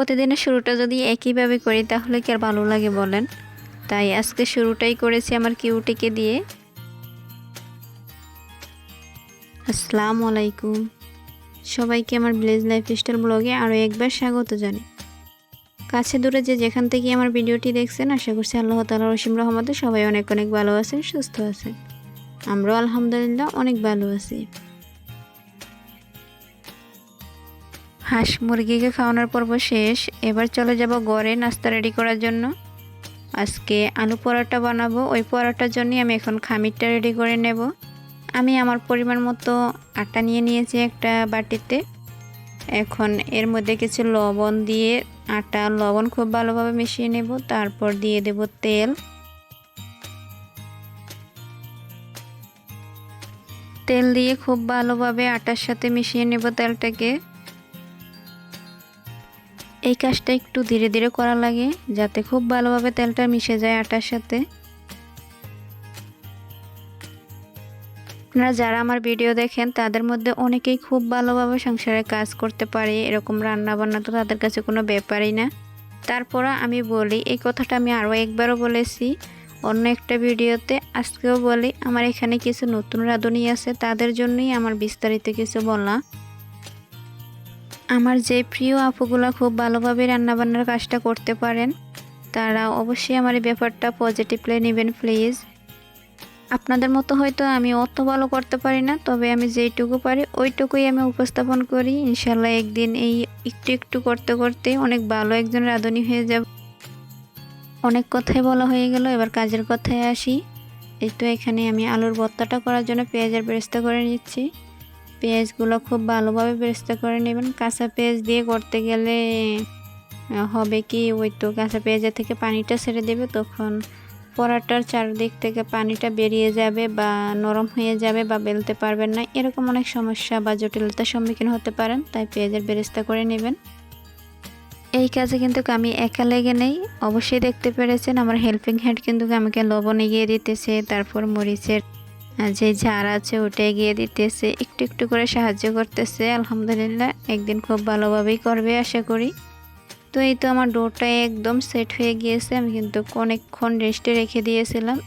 প্রতিদিনের শুরুটা যদি একইভাবে করি, তাহলে কি আর ভালো লাগে বলেন? তাই আজকে শুরুটাই করেছি আমার কিউটিকে দিয়ে। আসসালামু আলাইকুম। সবাইকে আমার ভিলেজ লাইফস্টাইল ব্লগে আরও একবার স্বাগত জানাই। কাছে দূরে যে যেখান থেকে আমার ভিডিওটি দেখছেন, আশা করছি আল্লাহ তালা রসিম রহমতে সবাই অনেক অনেক ভালো আছেন, সুস্থ আছেন। আমরাও আলহামদুলিল্লাহ অনেক ভালো আছি। হাঁস মুরগিকে খাওয়ানোর পর্ব শেষ। এবার চলে যাব গড়ে নাস্তা রেডি করার জন্য। আজকে আলু পরোটা বানাবো। ওই পরোটার জন্যই আমি এখন খামিরটা রেডি করে নেব। আমি আমার পরিমাণ মতো আটা নিয়ে নিয়েছি একটা বাটিতে। এখন এর মধ্যে কিছু লবণ দিয়ে আটা, লবণ খুব ভালোভাবে মিশিয়ে নেব। তারপর দিয়ে দেব তেল। তেল দিয়ে খুব ভালোভাবে আটার সাথে মিশিয়ে নেব তেলটাকে। এই কাজটা একটু ধীরে ধীরে করা লাগে, যাতে খুব ভালোভাবে তেলটা মিশে যায় আটার সাথে। আপনারা যারা আমার ভিডিও দেখেন, তাদের মধ্যে অনেকেই খুব ভালোভাবে সংসারে কাজ করতে পারে, এরকম রান্না বান্না তো তাদের কাছে কোনো ব্যাপারই না। তারপরও আমি বলি, এই কথাটা আমি আরও একবারও বলেছি, অন্য একটা ভিডিওতে আজকেও বলি, আমার এখানে কিছু নতুন রাঁধুনি আছে, তাদের জন্যই আমার বিস্তারিত কিছু বলা। আমার যে প্রিয় আপুগুলো খুব ভালোভাবে রান্নাবান্নার কাজটা করতে পারেন, তারা অবশ্যই আমার এই ব্যাপারটা পজিটিভলি নেবেন প্লিজ আপনাদের মতো হয়তো আমি অত ভালো করতে পারি না, তবে আমি যেইটুকু পারি ওইটুকুই আমি উপস্থাপন করি। ইনশাল্লাহ একদিন এই একটু একটু করতে করতে অনেক ভালো একজন রাঁধুনি হয়ে যাব। অনেক কথাই বলা হয়ে গেল, এবার কাজের কথায় আসি। এই তো এখানে আমি আলুর ভর্তাটা করার জন্য পেঁয়াজের বেরেস্তা করে নিচ্ছি। পেঁয়াজগুলো খুব ভালোভাবে বেরেস্তা করে নেবেন। কাঁচা পেঁয়াজ দিয়ে করতে গেলে হবে কি ওই তো কাঁচা পেঁয়াজের থেকে পানিটা ছেড়ে দেবে, তখন পরাটার চারদিক থেকে পানিটা বেরিয়ে যাবে বা নরম হয়ে যাবে বা বেলতে পারবেন না। এরকম অনেক সমস্যা বা জটিলতার সম্মুখীন হতে পারেন, তাই পেঁয়াজের বেরেস্তা করে নেবেন। এই কাজে কিন্তু আমি একা লেগে নেই। অবশ্যই দেখতে পেরেছেন, আমার হেল্পিং হ্যান্ড কিন্তু আমাকে লবণ এগিয়ে দিতেছে, তারপর মরিচের যে ঝাড় আছে ওটা এগিয়ে দিতেছে, একটু একটু করে সাহায্য করতেছে। আলহামদুলিল্লাহ, একদিন খুব ভালোভাবেই করবে আশা করি। তো এই তো আমার ডোটা একদম সেট হয়ে গিয়েছে, আমি কিন্তু অনেকক্ষণ রেস্টে রেখে দিয়েছিলাম।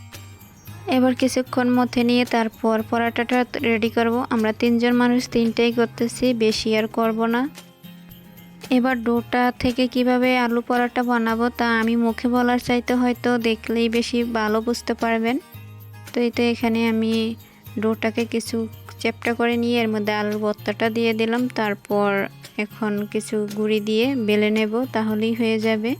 এবার কিছুক্ষণ মধ্যে নিয়ে তারপর পরাটাটা রেডি করব। আমরা তিনজন মানুষ তিনটাই করতেছি, বেশি আর করব না। এবার ডোটা থেকে কীভাবে আলু পরাটা বানাবো তা আমি মুখে বলার চাইতে হয়তো দেখলেই বেশি ভালো বুঝতে পারবেন। তো এই তো এখানে আমি ডোটাকে কিছু চ্যাপটা করে নিয়ে এর মধ্যে আলুর ভর্তাটা দিয়ে দিলাম। তারপর এখন কিছু গুঁড়ি দিয়ে বেলে নেব, তাহলেই হয়ে যাবে।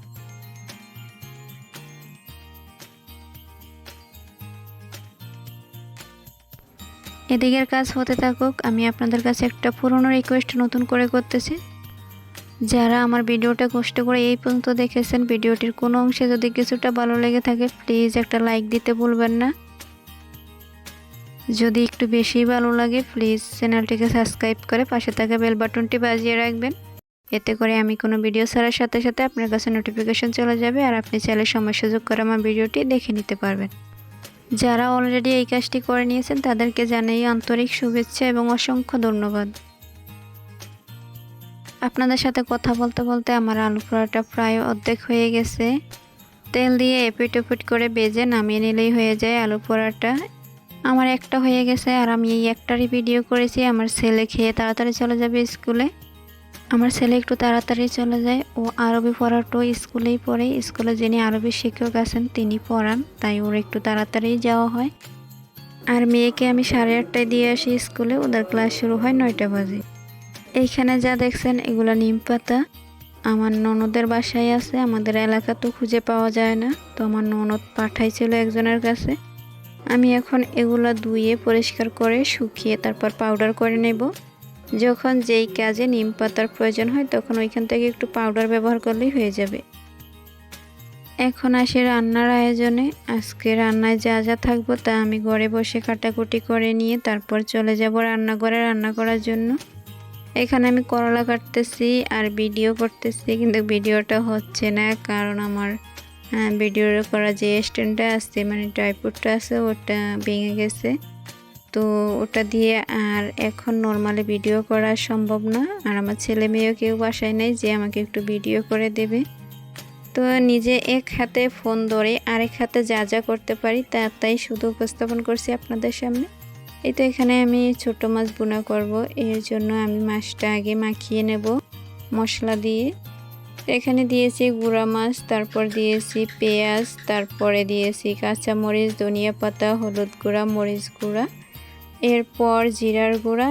এদিকের কাজ হতে থাকুক, আমি আপনাদের কাছে একটা পুরনো রিকোয়েস্ট নতুন করে করতেছি। যারা আমার ভিডিওটা কষ্ট করে এই পর্যন্ত দেখেছেন, ভিডিওটির কোনো অংশে যদি কিছুটা ভালো লেগে থাকে প্লিজ একটা লাইক দিতে ভুলবেন না। যদি একটু বেশি ভালো লাগে প্লিজ চ্যানেলটিকে সাবস্ক্রাইব করে পাশে থাকা বেল বাটনটি বাজিয়ে রাখবেন। এতে করে আমি কোনো ভিডিও ছাড়ার সাথে সাথে আপনার কাছে নোটিফিকেশন চলে যাবে আর আপনি চাইলে সময় সুযোগ করে আমার ভিডিওটি দেখে নিতে পারবেন। যারা অলরেডি এই কাজটি করে নিয়েছেন, তাদেরকে জানাই আন্তরিক শুভেচ্ছা এবং অসংখ্য ধন্যবাদ। আপনাদের সাথে কথা বলতে বলতে আমার আলু পরোটা প্রায় অর্ধেক হয়ে গেছে। তেল দিয়ে এপিট ওপিট করে বেজে নামিয়ে নিলেই হয়ে যায় আলু পরোটা আমার একটা হয়ে গেছে আর আমি এই একটারই ভিডিও করেছি। আমার ছেলে খেয়ে তাড়াতাড়ি চলে যাবে স্কুলে। আমার ছেলে একটু তাড়াতাড়ি চলে যায়। ও আরবি পড়াটো স্কুলেই পড়ে। স্কুলে যিনি আরবি শিক্ষক আছেন, তিনি পড়ান। তাই ওর একটু তাড়াতাড়ি যাওয়া হয়। আর মেয়েকে আমি সাড়ে আটটায় দিয়ে আসি স্কুলে। ওদের ক্লাস শুরু হয় নয়টা বাজে। এইখানে যা দেখছেন, এগুলো নিম পাতা। আমার ননদের বাসায় আছে। আমাদের এলাকা তো খুঁজে পাওয়া যায় না। তো আমার ননদ পাঠাইছিল একজনের কাছে। আমি এখন এগুলো ধুয়ে পরিষ্কার করে শুকিয়ে তারপর পাউডার করে নেব। যখন যেই কাজে নিম পাতার প্রয়োজন হয় তখন ওইখান থেকে একটু পাউডার ব্যবহার করলেই হয়ে যাবে। এখন আসি রান্নার আয়োজনে। আজকে রান্নায় যা যা থাকব তা আমি ঘরে বসে কাটাকুটি করে নিয়ে তারপর চলে যাব রান্নাঘরে রান্না করার জন্য। এখানে আমি করলা কাটতেছি আর ভিডিও করতেছি কিন্তু ভিডিওটা হচ্ছে না কারণ আমার ভিডিও করা যে স্ট্যান্ডটা আছে মানে ট্রাইপোডটা আছে, ওটা ভেঙে গেছে। তো ওটা দিয়ে আর এখন নর্মালি ভিডিও করা সম্ভব না। আর আমার ছেলে মেয়েও কেউ বাসায় নেই যে আমাকে একটু ভিডিও করে দেবে। তো নিজে এক হাতে ফোন ধরে আরেক হাতে যা যা করতে পারি, তা তাই শুধু উপস্থাপন করছি আপনাদের সামনে। এই তো এখানে আমি ছোট মাছ বোনা করব। এর জন্য আমি মাছটা আগে মাখিয়ে নেব মশলা দিয়ে। এখানে দিয়েছি গুঁড়া মাছ, তারপর দিয়েছি পেঁয়াজ, তারপরে দিয়েছি কাঁচামরিচ, ধনিয়া পাতা, হলুদ গুঁড়া, মরিচ গুঁড়া, এরপর জিরার গুঁড়া,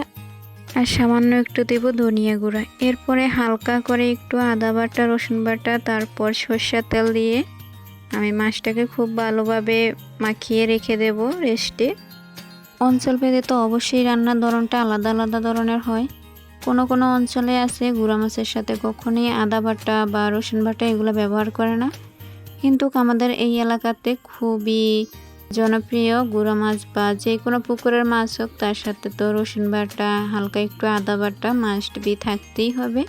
আর সামান্য একটু দেব ধনিয়া গুঁড়া। এরপরে হালকা করে একটু আদা বাটা, রসুন বাটা, তারপর সর্ষের তেল দিয়ে আমি মাছটাকে খুব ভালোভাবে মাখিয়ে রেখে দেব রেস্টে। অঞ্চল ভেদে তো অবশ্যই রান্নার ধরনটা আলাদা আলাদা ধরনের হয়। কোনো কোনো অঞ্চলে আছে গুঁড়া মাছের সাথে কখনোই আদা বাটা বা রসুন বাটা এগুলো ব্যবহার করে না। কিন্তু আমাদের এই এলাকাতে খুবই জনপ্রিয় গুঁড়া মাছ বা যে কোনো পুকুরের মাছ হোক, তার সাথে তো রসুন বাটা, হালকা একটু আদা বাটা মাস্ট বি থাকতেই হবে।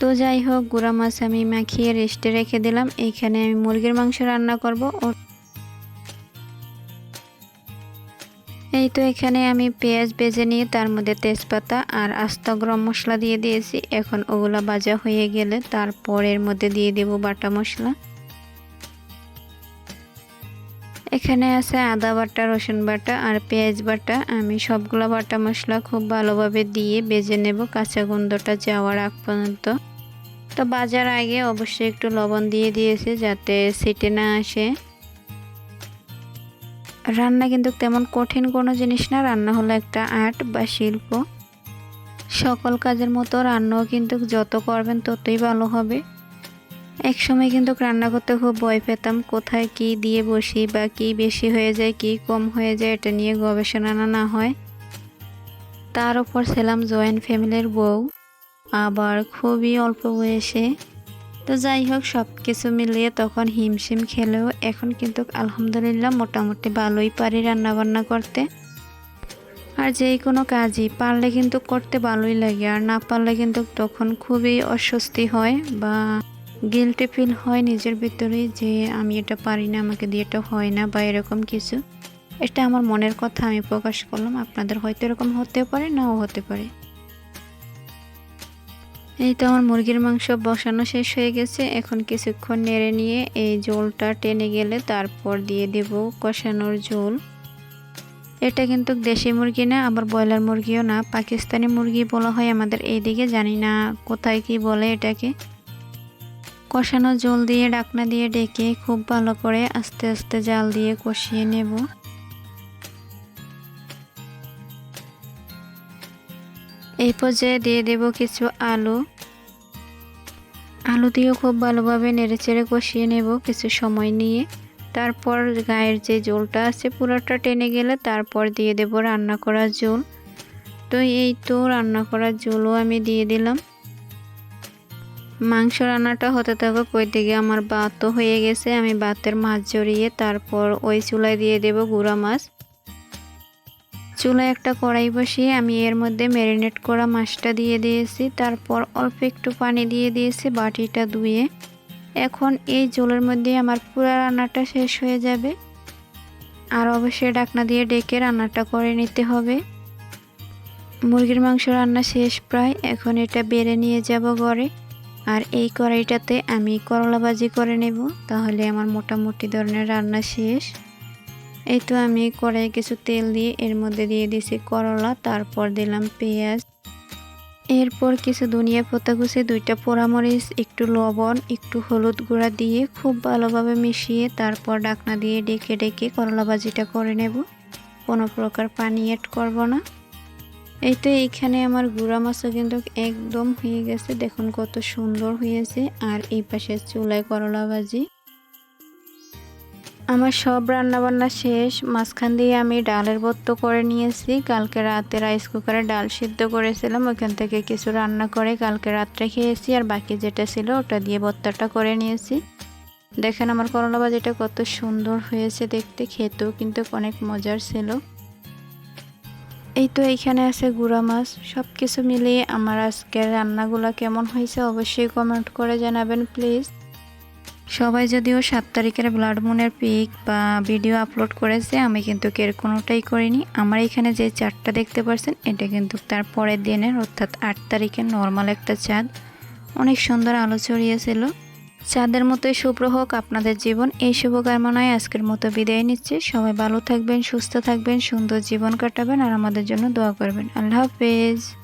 তো যাই হোক, গুঁড়া মাছ আমি মাখিয়ে রেস্টে রেখে দিলাম। এইখানে আমি মুরগির মাংস রান্না করব। এই তো এখানে আমি পেঁয়াজ বেজে নিয়ে তার মধ্যে তেজপাতা আর আস্ত গরম মশলা দিয়ে দিয়েছি। এখন ওগুলা ভাজা হয়ে গেলে তারপর এর মধ্যে দিয়ে দেব বাটা মশলা। এখানে আছে আদা বাটা, রসুন বাটা আর পেঁয়াজ বাটা। আমি সবগুলো বাটা মশলা খুব ভালোভাবে দিয়ে বেজে নেব কাঁচা গন্ধটা যাওয়ার আগ পর্যন্ত। তো বাজার আগে অবশ্যই একটু লবণ দিয়ে দিয়েছি যাতে সিটে না আসে। রান্না কিন্তু তেমন কঠিন কোনো জিনিস না, রান্না হলো একটা আর্ট বা শিল্প। সকল কাজের মতো রান্নাও কিন্তু যত করবেন ততই ভালো হবে। এক সময় কিন্তু রান্না করতে খুব ভয় পেতাম, কোথায় কি দিয়ে বসি বা কি বেশি হয়ে যায়, কি কম হয়ে যায়, এটা নিয়ে গবেষণা না হয়। তার উপর ছিলাম জয়েন্ট ফ্যামিলির বউ। আবার খুবই অল্প বয়সে তো যাই হোক সব কিছু মিলিয়ে তখন হিমশিম খেলেও এখন কিন্তু আলহামদুলিল্লাহ মোটামুটি ভালোই পারি রান্নাবান্না করতে। আর যেই কোনো কাজই পারলে কিন্তু করতে ভালোই লাগে, আর না পারলে কিন্তু তখন খুবই অস্বস্তি হয় বা গিলটি ফিল হয় নিজের ভিতরে যে আমি এটা পারি না, আমাকে দিয়ে এটা হয় না বা এরকম কিছু। এটা আমার মনের কথা আমি প্রকাশ করলাম। আপনাদের হয়তো এরকম হতেও পারে, নাও হতে পারে। এই তো আমার মুরগির মাংস বসানো শেষ হয়ে গেছে। এখন কিছুক্ষণ নেড়ে নিয়ে এই জোলটা টেনে গেলে তারপর দিয়ে দেব কষানোর ঝোল। এটা কিন্তু দেশি মুরগি না, আবার ব্রয়লার মুরগিও না। পাকিস্তানি মুরগি বলা হয় আমাদের এইদিকে জানি না কোথায় কি বলে এটাকে। কষানো জল দিয়ে ডাকনা দিয়ে ডেকে খুব ভালো করে আস্তে আস্তে জাল দিয়ে কষিয়ে নেব। এই পর্যায়ে দিয়ে দেব কিছু আলু। আলু দিয়েও খুব ভালোভাবে নেড়েচেড়ে কষিয়ে নেব কিছু সময় নিয়ে। তারপর গায়ের যে জলটা আছে পুরোটা টেনে গেলে তারপর দিয়ে দেব রান্না করা জল। তো এই তো রান্না করার জলও আমি দিয়ে দিলাম। মাংস রান্নাটা হতে থাকুক ওই দিকে আমার বাতও হয়ে গেছে, আমি বাতের মাছ জড়িয়ে তারপর ওই চুলায় দিয়ে দেব গুঁড়া মাছ। চুলায় একটা কড়াই বসিয়ে আমি এর মধ্যে ম্যারিনেট করা মাছটা দিয়ে দিয়েছি। তারপর অল্প একটু পানি দিয়ে দিয়েছি বাটিটা ধুয়ে। এখন এই জলের মধ্যে আমার পুরো রান্নাটা শেষ হয়ে যাবে। আর অবশ্যই ডাকনা দিয়ে ডেকে রান্নাটা করে নিতে হবে। মুরগির মাংস রান্না শেষ প্রায়। এখন এটা বেড়ে নিয়ে যাব ঘরে। আর এই কড়াইটাতে আমি করলা ভাজি করে নেব। তাহলে আমার মোটামুটি ধরনের রান্না শেষ। এই তো আমি কড়াইয়ে কিছু তেল দিয়ে এর মধ্যে দিয়ে দিয়েছি করলা, তারপর দিলাম পেঁয়াজ। এরপর কিছু ধনিয়া পাতা কুচি, দুইটা পোড়ামরিচ, একটু লবণ, একটু হলুদ গুঁড়া দিয়ে খুব ভালোভাবে মিশিয়ে তারপর ডাকনা দিয়ে ডেকে ডেকে করলা ভাজিটা করে নেব। কোনো প্রকার পানি অ্যাড করব না। এই তো এইখানে আমার গুঁড়া মাছও কিন্তু একদম হয়ে গেছে, দেখুন কত সুন্দর হয়েছে। আর এই পাশে চুলায় করলা ভাজি। আমার সব রান্না বান্না শেষ। মাঝখান দিয়ে আমি ডালের বত্ত করে নিয়েছি। কালকে রাতে রাইস কুকারে ডাল সিদ্ধ করেছিলাম। ওইখান থেকে কিছু রান্না করে কালকে রাত্রে খেয়েছি। আর বাকি যেটা ছিল ওটা দিয়ে বত্তাটা করে নিয়েছি। দেখেন আমার করলা ভাজিটা কত সুন্দর হয়েছে দেখতে। খেতেও কিন্তু অনেক মজার ছিল। এই তো এইখানে আছে গুঁড়া মাছ। সব কিছু মিলিয়ে আমার আজকের রান্নাগুলো কেমন হয়েছে অবশ্যই কমেন্ট করে জানাবেন প্লিজ সবাই যদিও সাত তারিখের ব্লাড মুনের পিক বা ভিডিও আপলোড করেছে, আমি কিন্তু এর কোনোটাই করিনি। আমার এখানে যে চাঁদটা দেখতে পাচ্ছেন এটা কিন্তু তার পরের দিনের, অর্থাৎ আট তারিখের নর্মাল একটা চাঁদ। অনেক সুন্দর আলো ছড়িয়েছিল। চাঁদের মতোই শুভ্র হোক আপনাদের জীবন। এই শুভকামনায় আজকের মতো বিদায় নিচ্ছি। সবাই ভালো থাকবেন, সুস্থ থাকবেন, সুন্দর জীবন কাটাবেন আর আমাদের জন্য দোয়া করবেন। আল্লাহ হাফেজ।